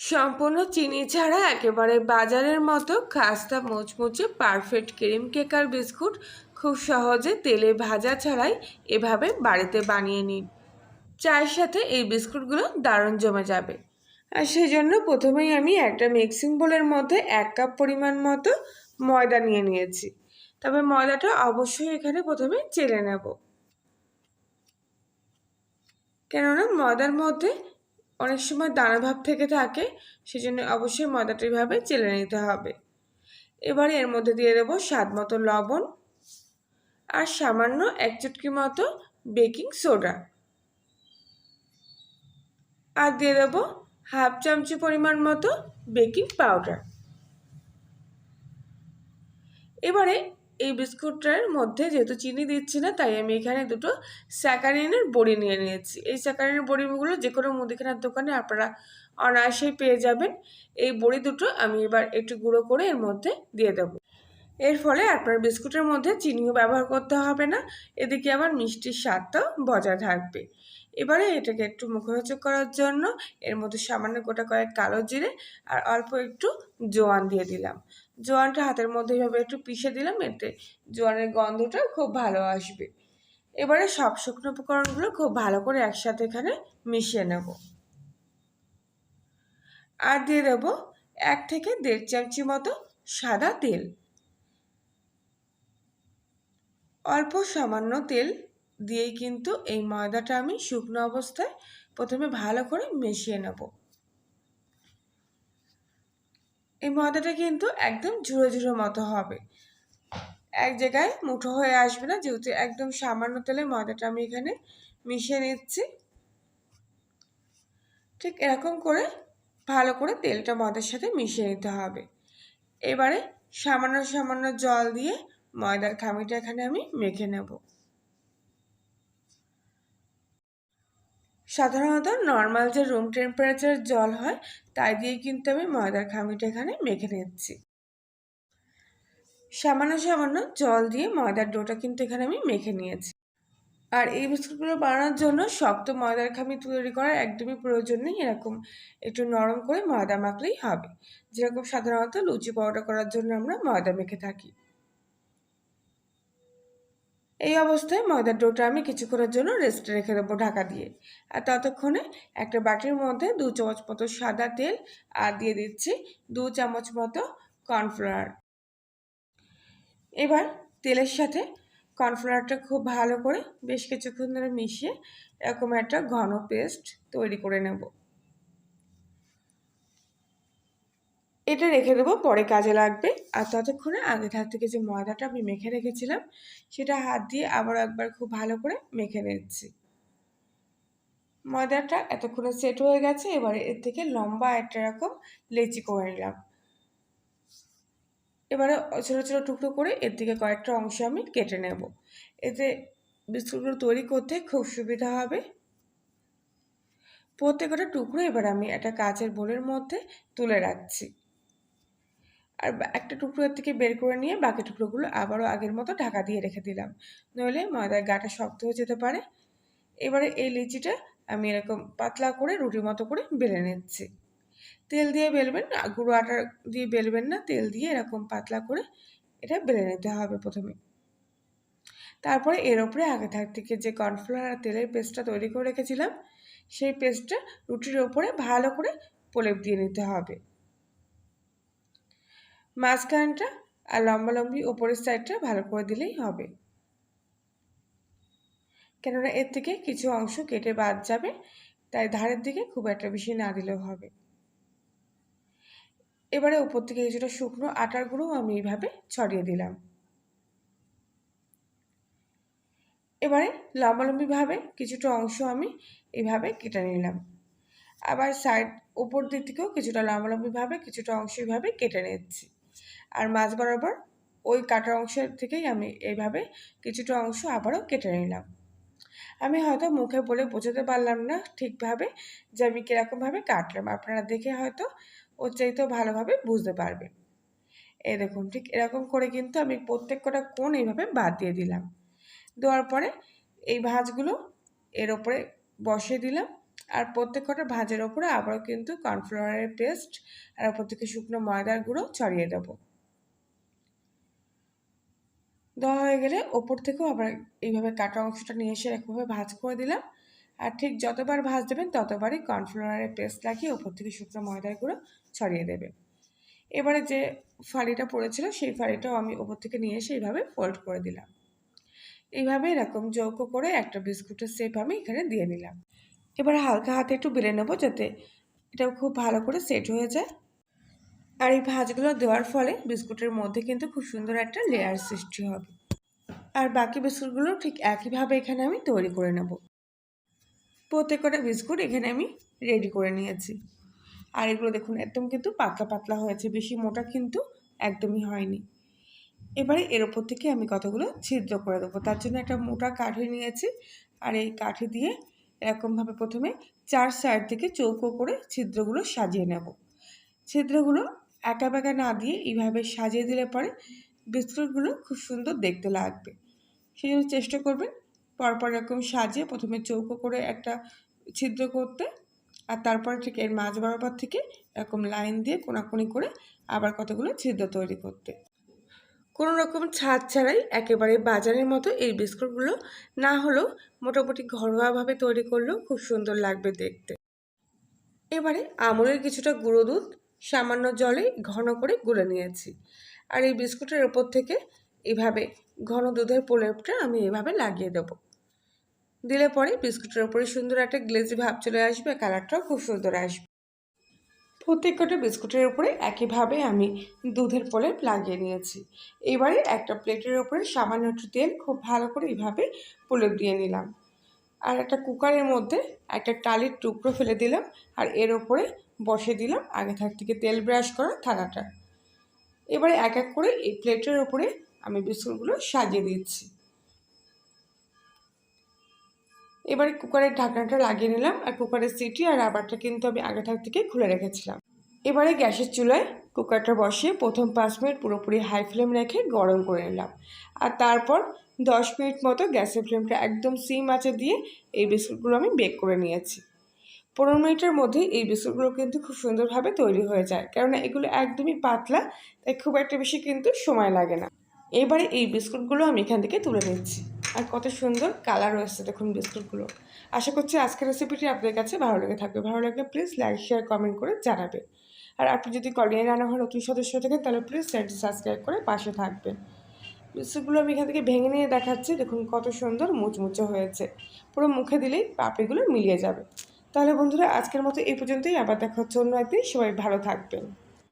সম্পূর্ণ চিনি ছাড়া একেবারে বাজারের মতো খাস্তা, মুচমুচে পারফেক্ট ক্রিম কেকার বিস্কুট খুব সহজে তেলে ভাজা ছাড়াই এভাবে বাড়িতে বানিয়ে নিন। চায়ের সাথে এই বিস্কুটগুলো দারুণ জমে যাবে। আর সেই জন্য প্রথমেই আমি একটা মিক্সিং বোলের মধ্যে এক কাপ পরিমাণ মতো ময়দা নিয়ে নিয়েছি। তবে ময়দাটা অবশ্যই এখানে প্রথমে চেলে নেব। কেননা ময়দার মধ্যে অনেক সময় দানা ভাব থেকে থাকে, সেজন্য অবশ্যই ময়দাটা এভাবে চেলে নিতে হবে। এবারে এর মধ্যে দিয়ে দেবো স্বাদ মতো লবণ আর সামান্য এক চুটকি মতো বেকিং সোডা। আর দিয়ে দেবো হাফ চামচি পরিমাণ মতো বেকিং পাউডার। এবারে এই বিস্কুটটার মধ্যে যেহেতু চিনি দিচ্ছি না, তাই আমি এখানে দুটো স্যাকারিনের বড়ি নিয়ে নিয়েছি। এই স্যাকারিনের বড়িগুলো যে কোনো মুদিখানার দোকানে আপনারা অনায়াসেই পেয়ে যাবেন। এই বড়ি দুটো আমি এবার একটু গুঁড়ো করে এর মধ্যে দিয়ে দেবো। এর ফলে আপনার বিস্কুটের মধ্যে চিনিও ব্যবহার করতে হবে না, এদিকে আবার মিষ্টির স্বাদটাও বজায় থাকবে। এবারে এটাকে একটু মুখরোচক করার জন্য এর মধ্যে সামান্য গোটা কয়েক কালো জিরে আর অল্প একটু জোয়ান দিয়ে দিলাম। জোয়ানটা হাতের মধ্যে এভাবে একটু পিষে দিলাম, এতে জোয়ানের গন্ধটা খুব ভালো আসবে। এবারে সব শুকনো উপকরণগুলো খুব ভালো করে একসাথে এখানে মিশিয়ে নেব। আর দিয়ে দেব এক থেকে দেড় চামচি মতো সাদা তেল। অল্প সামান্য তেল দিয়েই কিন্তু এই ময়দাটা আমি শুকনো অবস্থায় প্রথমে ভালো করে মিশিয়ে নেব। এই ময়দাটা কিন্তু একদম ঝুড়ো ঝুড়ো মতো হবে। এক জায়গায় মুঠো হয়ে আসবে না, যেহেতু একদম সামান্য তেলে ময়দাটা আমি এখানে মিশিয়ে নিচ্ছি। ঠিক এরকম করে ভালো করে তেলটা ময়দার সাথে মিশিয়ে নিতে হবে। এবারে সামান্য সামান্য জল দিয়ে ময়দার খামিটা এখানে আমি মেখে নেব। সাধারণত নর্মাল যে রুম টেম্পারেচার জল হয়, তাই দিয়ে কিন্তু আমি ময়দার খামিটা এখানে মেখে নিচ্ছি। সামান্য সামান্য জল দিয়ে ময়দার ডোটা কিন্তু এখানে আমি মেখে নিয়েছি। আর এই বিস্কুটগুলো বানানোর জন্য শক্ত ময়দার খামি তৈরি করার একদমই প্রয়োজন নেই, এরকম একটু নরম করে ময়দা মাখলেই হবে। যেরকম সাধারণত লুচি পাউডার করার জন্য আমরা ময়দা মেখে থাকি। এই অবস্থায় ময়দার ডোটা আমি কিছুক্ষণের জন্য রেস্টে রেখে দেবো ঢাকা দিয়ে। আর ততক্ষণে একটা বাটির মধ্যে দু চামচ মতো সাদা তেল আর দিয়ে দিচ্ছি দু চামচ মতো কর্নফ্লাওয়ার। এবার তেলের সাথে কর্নফ্লাওয়ারটা খুব ভালো করে বেশ কিছুক্ষণ ধরে মিশিয়ে এরকম একটা ঘন পেস্ট তৈরি করে নেব। এটা রেখে দেবো, পরে কাজে লাগবে। আর ততক্ষণে আগে থাক থেকে যে ময়দাটা আমি মেখে রেখেছিলাম, সেটা হাত দিয়ে আবার একবার খুব ভালো করে মেখে নিচ্ছি। ময়দাটা এতক্ষণে সেট হয়ে গেছে, এবারে এর থেকে লম্বা একটা রকম লেচি করে নিলাম। এবারে ছোটো ছোটো টুকরো করে এর থেকে কয়েকটা অংশ আমি কেটে নেব। এতে বিস্কুটগুলো তৈরি করতে খুব সুবিধা হবে। প্রত্যেকটা টুকরো এবার আমি একটা কাচের বোলের মধ্যে তুলে রাখছি। আর একটা টুকরো থেকে বের করে নিয়ে বাকি টুকরোগুলো আবারও আগের মতো ঢাকা দিয়ে রেখে দিলাম। নইলে ময়দার গাটা শক্ত হয়ে যেতে পারে। এবারে এই লিচিটা আমি এরকম পাতলা করে রুটির মতো করে বেলে নিচ্ছি। তেল দিয়ে বেলবেন গুঁড়ো আটা দিয়ে বেলবেন না, তেল দিয়ে এরকম পাতলা করে এটা বেলে নিতে হবে প্রথমে। তারপরে এর ওপরে আগে থাক থেকে যে কর্নফ্লাওয়ার আর তেলের পেস্টটা তৈরি করে রেখেছিলাম, সেই পেস্টটা রুটির ওপরে ভালো করে প্রলেপ দিয়ে নিতে হবে। মাঝখানটা আর লম্বালম্বি ওপরের সাইডটা ভালো করে দিলেই হবে। কেননা এর থেকে কিছু অংশ কেটে বাদ যাবে, তাই ধারের দিকে খুব একটা বেশি না দিলেও হবে। এবারে উপর থেকে কিছুটা শুকনো আটার গুঁড়ো আমি এইভাবে ছড়িয়ে দিলাম। এবারে লম্বালম্বিভাবে কিছুটা অংশ আমি এভাবে কেটে নিলাম। আবার সাইড উপর দিক থেকেও কিছুটা লম্বালম্বিভাবে কিছুটা অংশ এইভাবে কেটে নিচ্ছি। আর মাছ বরাবর ওই কাটার অংশের থেকেই আমি এইভাবে কিছুটা অংশ আবারও কেটে নিলাম। আমি হয়তো মুখে বলে বোঝাতে পারলাম না ঠিকভাবে যে আমি কীরকমভাবে কাটলাম। আপনারা দেখে হয়তো ওর চাইতেও ভালোভাবে বুঝতে পারবেন। এই দেখুন, ঠিক এরকম করে কিন্তু আমি প্রত্যেক কটা কোণ এইভাবে বাদ দিয়ে দিলাম। দেওয়ার পরে এই ভাঁজগুলো এর ওপরে বসিয়ে দিলাম। আর প্রত্যেক কটা ভাজের ওপরে আবারও কিন্তু কর্নফ্লাওয়ারের পেস্ট আর ওপর থেকে শুকনো ময়দার গুঁড়ো ছড়িয়ে দেবো। দেওয়া হয়ে গেলে ওপর থেকেও আবার এইভাবে কাটা অংশটা নিয়ে এসে একভাবে ভাজ করে দিলাম। আর ঠিক যতবার ভাজ দেবেন ততবারই কর্নফ্লাওয়ারের পেস্ট লাগিয়ে ওপর থেকে শুকনো ময়দার গুঁড়ো ছড়িয়ে দেবে। এবারে যে ফালিটা পড়েছিল সেই ফালিটাও আমি ওপর থেকে নিয়ে এসে এইভাবে ফোল্ড করে দিলাম। এইভাবে এরকম যৌকো করে একটা বিস্কুটের শেপ আমি এখানে দিয়ে নিলাম এবার হালকা হাতে একটু বেলে নেব যাতে এটাও খুব ভালো করে সেট হয়ে যায়। আর এই ভাজগুলো দেওয়ার ফলে বিস্কুটের মধ্যে কিন্তু খুব সুন্দর একটা লেয়ার সৃষ্টি হবে। আর বাকি বিস্কুটগুলো ঠিক একইভাবে এখানে আমি তৈরি করে নেব। প্রত্যেকটা বিস্কুট এখানে আমি রেডি করে নিয়েছি। আর এগুলো দেখুন, একদম কিন্তু পাতলা পাতলা হয়েছে, বেশি মোটা কিন্তু একদমই হয়নি। এবারে এর ওপর থেকে আমি কতগুলো ছিদ্র করে দেবো, তার জন্য একটা মোটা কাঠি নিয়েছি। আর এই কাঠি দিয়ে এরকমভাবে প্রথমে চার সাইড থেকে চৌকো করে ছিদ্রগুলো সাজিয়ে নেব। ছিদ্রগুলো একা বেঁকা না দিয়ে এইভাবে সাজিয়ে দিলে পরে বিস্কুটগুলো খুব সুন্দর দেখতে লাগবে। সেই জন্য চেষ্টা করবেন পরপর এরকম সাজিয়ে প্রথমে চৌকো করে একটা ছিদ্র করতে আর তারপরে ঠিক এর মাঝ বরাবর থেকে এরকম লাইন দিয়ে কোনাকুনি করে আবার কতগুলো ছিদ্র তৈরি করতে। কোনো রকম ছাদ ছাড়াই একেবারে বাজারের মতো এই বিস্কুটগুলো না হলেও মোটামুটি ঘরোয়াভাবে তৈরি করলেও খুব সুন্দর লাগবে দেখতে। এবারে আমলের কিছুটা গুঁড়ো দুধ, সামান্য জলে ঘন করে গুলে নিয়েছি। আর এই বিস্কুটের ওপর থেকে এভাবে ঘন দুধের প্রলেপটা আমি এভাবে লাগিয়ে দেবো। দিলে পরে বিস্কুটের ওপরে সুন্দর একটা গ্লেজি ভাব চলে আসবে, কালারটাও খুব সুন্দর আসবে। প্রত্যেকটা বিস্কুটের উপরে একইভাবে আমি দুধের প্রলেপ লাগিয়ে নিয়েছি। এবারে একটা প্লেটের ওপরে সামান্য একটু তেল খুব ভালো করে এইভাবে প্রলেপ দিয়ে নিলাম। আর একটা কুকারের মধ্যে একটা টালির টুকরো ফেলে দিলাম আর এর ওপরে বসে দিলাম আগে থাক থেকে তেল ব্রাশ করা থালাটা। এবারে এক এক করে এই প্লেটের ওপরে আমি বিস্কুটগুলো সাজিয়ে দিচ্ছি। এবারে কুকারের ঢাকনাটা লাগিয়ে নিলাম আর কুকারের সিটি আর রাবারটা কিন্তু আমি আগে থাক থেকে খুলে রেখেছিলাম। এবারে গ্যাসের চুলায় কুকারটা বসিয়ে প্রথম পাঁচ মিনিট পুরোপুরি হাই ফ্লেম রেখে গরম করে নিলাম। আর তারপর দশ মিনিট মতো গ্যাসের ফ্লেমটা একদম সিম আঁচে দিয়ে এই বিস্কুটগুলো আমি বেক করে নিয়েছি। পনেরো মিনিটের মধ্যেই এই বিস্কুটগুলো কিন্তু খুব সুন্দরভাবে তৈরি হয়ে যায়, কেননা এগুলো একদমই পাতলা, তাই খুব একটা বেশি কিন্তু সময় লাগে না। এবারে এই বিস্কুটগুলো আমি এখান থেকে তুলে নিচ্ছি। আর কত সুন্দর কালার রয়েছে দেখুন বিস্কুটগুলো আশা করছি আজকের রেসিপিটি আপনাদের কাছে ভালো লেগে থাকবে। ভালো লাগলে প্লিজ লাইক শেয়ার কমেন্ট করে জানাবেন। আর আপনি যদি কলিয়ে রান্না হয় নতুন সদস্য থাকেন, তাহলে প্লিজ চ্যানেলটি সাবস্ক্রাইব করে পাশে থাকবেন। বিস্কুটগুলো আমি এখান থেকে ভেঙে নিয়ে দেখাচ্ছি। দেখুন কত সুন্দর মুচমুচে হয়েছে। পুরো মুখে দিলেই পাপড়িগুলো মিলিয়ে যাবে। তাহলে বন্ধুরা, আজকের মতো এই পর্যন্তই। আবার দেখা হচ্ছে অন্য একদিন। সবাই ভালো থাকবেন।